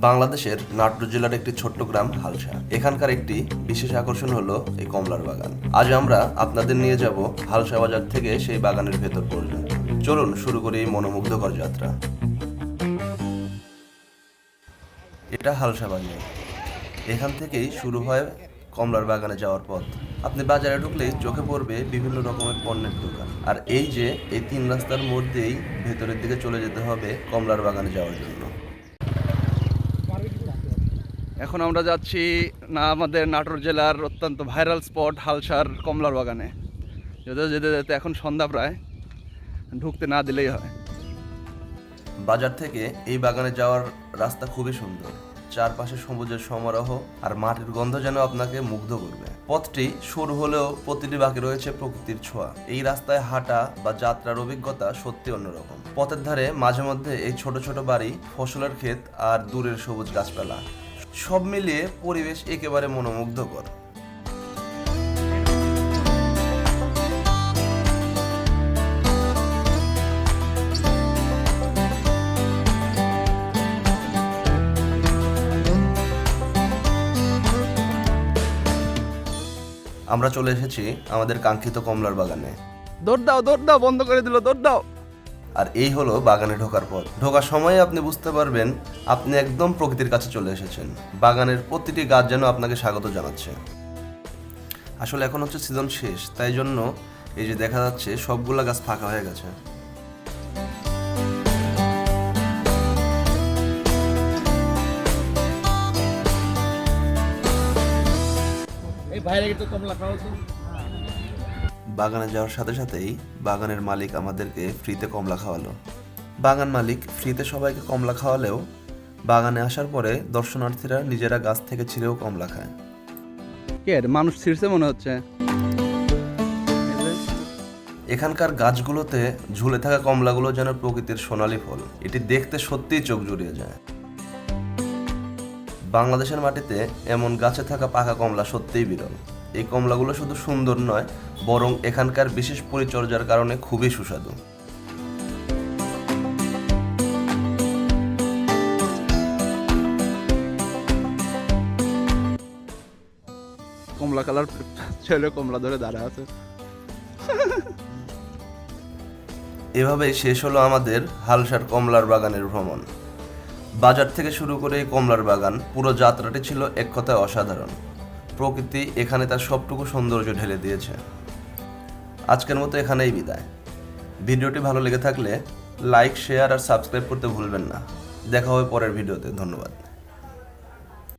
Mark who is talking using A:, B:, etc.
A: বাংলাদেশের নাটোর জেলার একটি ছোট্ট গ্রাম হালসা। এখানকার একটি বিশেষ আকর্ষণ হলো এই কমলার বাগান। আজ আমরা আপনাদের নিয়ে যাব হালসা বাজার থেকে সেই বাগানের ভেতর পর্যন্ত। চলুন শুরু করি এই মনোমুগ্ধকর যাত্রা। এটা হালসা বাজার। এখান থেকেই শুরু হয় কমলার বাগানে যাওয়ার পথ। আপনি বাজারে ঢুকলেই চোখে পড়বে বিভিন্ন রকমের পণ্যের দোকান। আর এই যে এই তিন রাস্তার মধ্যেই ভেতরের দিকে চলে যেতে হবে কমলার বাগানে যাওয়ার জন্য।
B: এখন আমরা যাচ্ছি না আমাদের নাটোর জেলার অত্যন্ত ভাইরাল স্পট, হালসার কমলার বাগানে। যেতে যেতে যেতে এখন সন্ধ্যা প্রায়। ঢুকতে না দিলেই হয়।
A: বাজার থেকে এই বাগানে যাওয়ার রাস্তা খুবই সুন্দর। চারপাশে সবুজের সমারোহ আর মাটির গন্ধ যেন আপনাকে মুগ্ধ করবে। পথটি সরু হলেও প্রতিটি বাকি রয়েছে প্রকৃতির ছোঁয়া। এই রাস্তায় হাঁটা বা যাত্রার অভিজ্ঞতা সত্যি অন্যরকম। পথের ধারে মাঝে মধ্যে এই ছোট ছোট বাড়ি, ফসলের ক্ষেত আর দূরের সবুজ গাছপালা। সব মিলিয়ে পরিবেশ একেবারে মনোমুগ্ধকর। আমরা চলে এসেছি আমাদের কাঙ্ক্ষিত কমলার বাগানে।
B: দৌড় দাও দৌড় দাও, বন্ধ করে দিল, দৌড় দাও।
A: আর এই হলো বাগানে ঢোকার পথ। ঢোকার সময় আপনি বুঝতে পারবেন, আপনি একদম প্রকৃতির কাছে চলে এসেছেন। বাগানের প্রতিটি গাছ যেন আপনাকে স্বাগত জানাচ্ছে। আসলে এখন হচ্ছে সিজন শেষ, তাই জন্য এই যে দেখা যাচ্ছে সবগুলা গাছ ফাঁকা হয়ে গেছে।
C: বাইরে কমলা খাওয়া
A: বাগানে যাওয়ার সাথে সাথেই বাগানের মালিক আমাদেরকে ফ্রিতে কমলা খাওয়ালো। বাগান মালিক ফ্রিতে সবাইকে কমলা খাওয়ালেও বাগানে আসার পরে দর্শনার্থীরা নিজেরা গাছ থেকে ছিঁড়েও কমলা খায়।
B: কে মানুষ ছিঁড়ছে মনে হচ্ছে।
A: এখানকার গাছগুলোতে ঝুলে থাকা কমলাগুলো যেন প্রকৃতির সোনালী ফল। এটি দেখতে সত্যিই চোখ জুড়িয়ে যায়। বাংলাদেশের মাটিতে এমন গাছে থাকা পাকা কমলা সত্যিই বিরল। এই কমলাগুলো শুধু সুন্দর নয় বরং এখানকার বিশেষ পরিচর্যার কারণে খুবই সুস্বাদু।
B: কমলা কালার ছেলে কমলা ধরে দাঁড়া আছে।
A: এভাবেই শেষ হলো আমাদের হালসার কমলার বাগানের ভ্রমণ। বাজার থেকে শুরু করে এই কমলার বাগান পুরো যাত্রাটি ছিল এক কথায় অসাধারণ। প্রকৃতি এখানে তার সবটুকু সৌন্দর্য ঢেলে দিয়েছে। আজকের মতো এখানেই বিদায়। ভিডিওটি ভালো লেগে থাকলে লাইক, শেয়ার আর সাবস্ক্রাইব করতে ভুলবেন না। দেখা হবে পরের ভিডিওতে। ধন্যবাদ।